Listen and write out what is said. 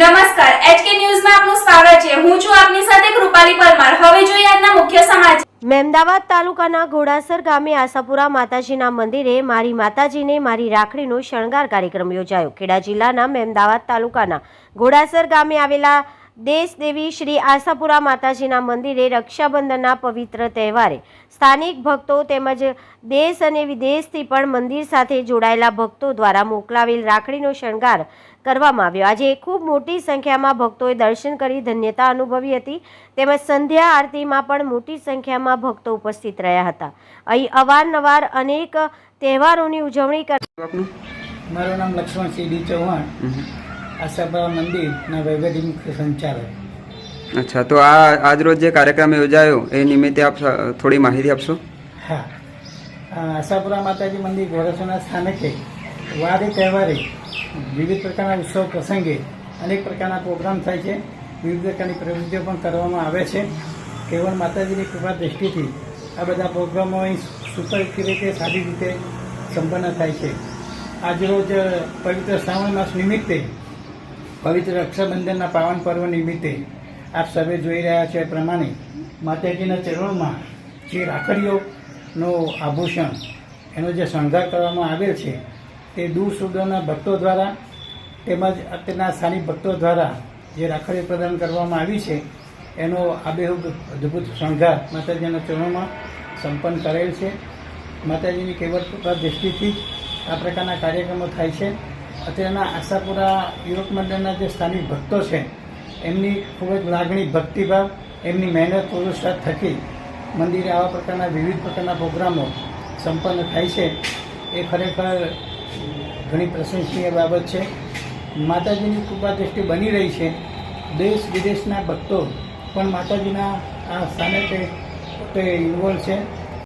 નમસ્કાર એચકે ન્યૂઝમાં આપનું સ્વાગત છે. હું છું આપની સાથે કૃપાલી પરમાર. હવે જોઈએ આજના મુખ્ય સમાચાર. મહેમદાવાદ તાલુકાના ઘોડાસર ગામે આશાપુરા માતાજીના મંદિરે મારી માતાજીને મારી રાખડીનો શણગાર કાર્યક્રમ યોજાયો. ખેડા જિલ્લાના મહેમદાવાદ તાલુકાના ઘોડાસર ગામે આવેલા દેશદેવી શ્રી આશાપુરા માતાજીના મંદિરે રક્ષાબંધનના પવિત્ર તહેવારે સ્થાનિક ભક્તો તેમજ દેશ અને વિદેશથી પણ મંદિર સાથે જોડાયેલા ભક્તો દ્વારા મોકલાવેલ રાખડીનો શણગાર કરવામાં આવ્યો. આજે ખૂબ મોટી સંખ્યામાં ભક્તોએ દર્શન કરી ધન્યતા અનુભવી હતી. તેમજ સંધ્યા આરતીમાં પણ મોટી સંખ્યામાં ભક્તો ઉપસ્થિત રહ્યા હતા. અહીં અવારનવાર અનેક તહેવારોની ઉજવણી કર મારું નામ લક્ષ્મણસિંહ ડી ચૌહાણ. આશાપુરા મંદિરના વૈવિધ્ય મુખ્ય સંચાલક. અચ્છા તો આ આજરોજ જે કાર્યક્રમ યોજાયો એ નિમિત્તે આપ થોડી માહિતી આપશો? હા. આશાપુરા માતાજી મંદિર ગોરસોના સ્થાનકે વારે તહેવારે વિવિધ પ્રકારના ઉત્સવ પ્રસંગે અનેક પ્રકારના પ્રોગ્રામ થાય છે. વિવિધ પ્રકારની પ્રવૃત્તિઓ પણ કરવામાં આવે છે. કેવળ માતાજીની કૃપા દૃષ્ટિથી આ બધા પ્રોગ્રામો અહીં સુપર રીતે સારી રીતે સંપન્ન થાય છે. આજરોજ પવિત્ર શ્રાવણ માસ નિમિત્તે પવિત્ર રક્ષાબંધનના પાવન પર્વ નિમિત્તે આપ સર્વે જોઈ રહ્યા છે પ્રમાણે માતાજીના ચરણોમાં જે રાખડીઓનો આભૂષણ, એનો જે શણગાર કરવામાં આવેલ છે, તે દૂર સુદૂરના ભક્તો દ્વારા તેમજ અત્યારના સ્થાનિક ભક્તો દ્વારા જે રાખડીઓ પ્રદાન કરવામાં આવી છે, એનો આબેહૂબ અદ્ભુત શણગાર માતાજીના ચરણોમાં સંપન્ન કરેલ છે. માતાજીની કેવળ દ્રષ્ટિથી જ આ પ્રકારના કાર્યક્રમો થાય છે. અત્યારના આશાપુરા યુવક મંડળના જે સ્થાનિક ભક્તો છે, એમની ખૂબ જ લાગણી, ભક્તિભાવ, એમની મહેનત પુરુષાર્થ થકી મંદિરે આવા પ્રકારના, વિવિધ પ્રકારના પ્રોગ્રામો સંપન્ન થાય છે. એ ખરેખર ઘણી પ્રશંસનીય બાબત છે. માતાજીની કૃપા દૃષ્ટિ બની રહી છે. દેશ વિદેશના ભક્તો પણ માતાજીના આ સ્થાને તે ઇન્વોલ્વ છે.